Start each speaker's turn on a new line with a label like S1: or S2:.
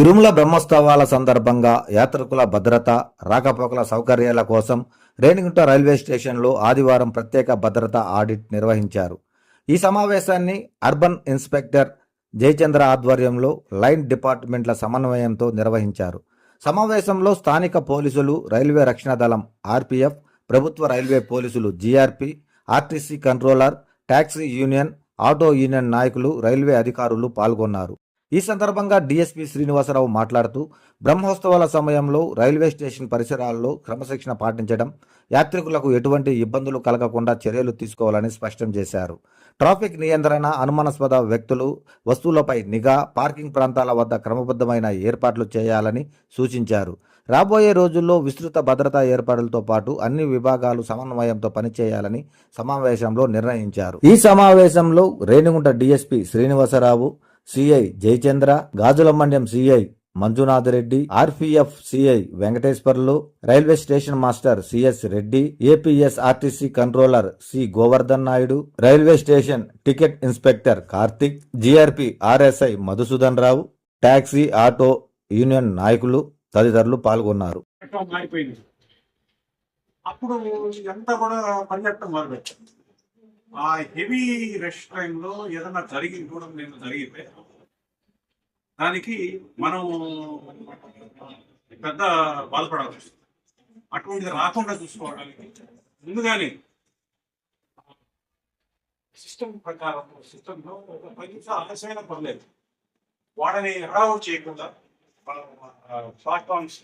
S1: తిరుమల బ్రహ్మోత్సవాల సందర్భంగా యాత్రికుల భద్రత రాకపోకల సౌకర్యాల కోసం రేణిగుంట రైల్వే స్టేషన్లో ఆదివారం ప్రత్యేక భద్రతా ఆడిట్ నిర్వహించారు. ఈ సమావేశాన్ని అర్బన్ ఇన్స్పెక్టర్ జయచంద్ర ఆధ్వర్యంలో లైన్ డిపార్ట్మెంట్ల సమన్వయంతో నిర్వహించారు. సమావేశంలో స్థానిక పోలీసులు రైల్వే రక్షణ దళం ఆర్పీఎఫ్ ప్రభుత్వ రైల్వే పోలీసులు GRP RTC controller taxi union auto union నాయకులు రైల్వే అధికారులు పాల్గొన్నారు. ఈ సందర్భంగా డీఎస్పీ శ్రీనివాసరావు మాట్లాడుతూ బ్రహ్మోత్సవాల సమయంలో రైల్వే స్టేషన్ పరిసరాల్లో క్రమశిక్షణ పాటించడం యాత్రికులకు ఎటువంటి ఇబ్బందులు కలగకుండా చర్యలు తీసుకోవాలని స్పష్టం చేశారు. ట్రాఫిక్ నియంత్రణ అనుమానాస్పద వ్యక్తులు వస్తువులపై నిఘా పార్కింగ్ ప్రాంతాల వద్ద క్రమబద్ధమైన ఏర్పాట్లు చేయాలని సూచించారు. రాబోయే రోజుల్లో విస్తృత భద్రతా ఏర్పాట్లతో పాటు అన్ని విభాగాలు సమన్వయంతో పనిచేయాలని సమావేశంలో నిర్ణయించారు. ఈ సమావేశంలో Renigunta DSP Srinivasarao CI Jayachandra Gajula Mandyam CI Manjunath Reddy RPF CI Venkateswarlu railway station master CS Reddy APS RTC controller C Govardhan Naidu railway station ticket inspector Karthik GRP RSI Madhusudan Rao taxi auto union నాయకులు తదితరులు పాల్గొన్నారు.
S2: అప్పుడు కూడా పనిచేయటం మొదలుపెట్టాం ఆ heavy rush టైంలో ఏదైనా జరిగింది కూడా నేను జరిగితే దానికి మనం పెద్ద బాధపడాల్సి వస్తుంది. అటువంటిది రాకుండా చూసుకోవడానికి. ముందుగానే సిస్టమ్ ప్రకారం సిస్టంలో ఒక పది నిమిషాలు ఆలస్యమైన పర్లేదు. వాడని హడావుడ్ చేయకుండా ప్లాట్ఫామ్స్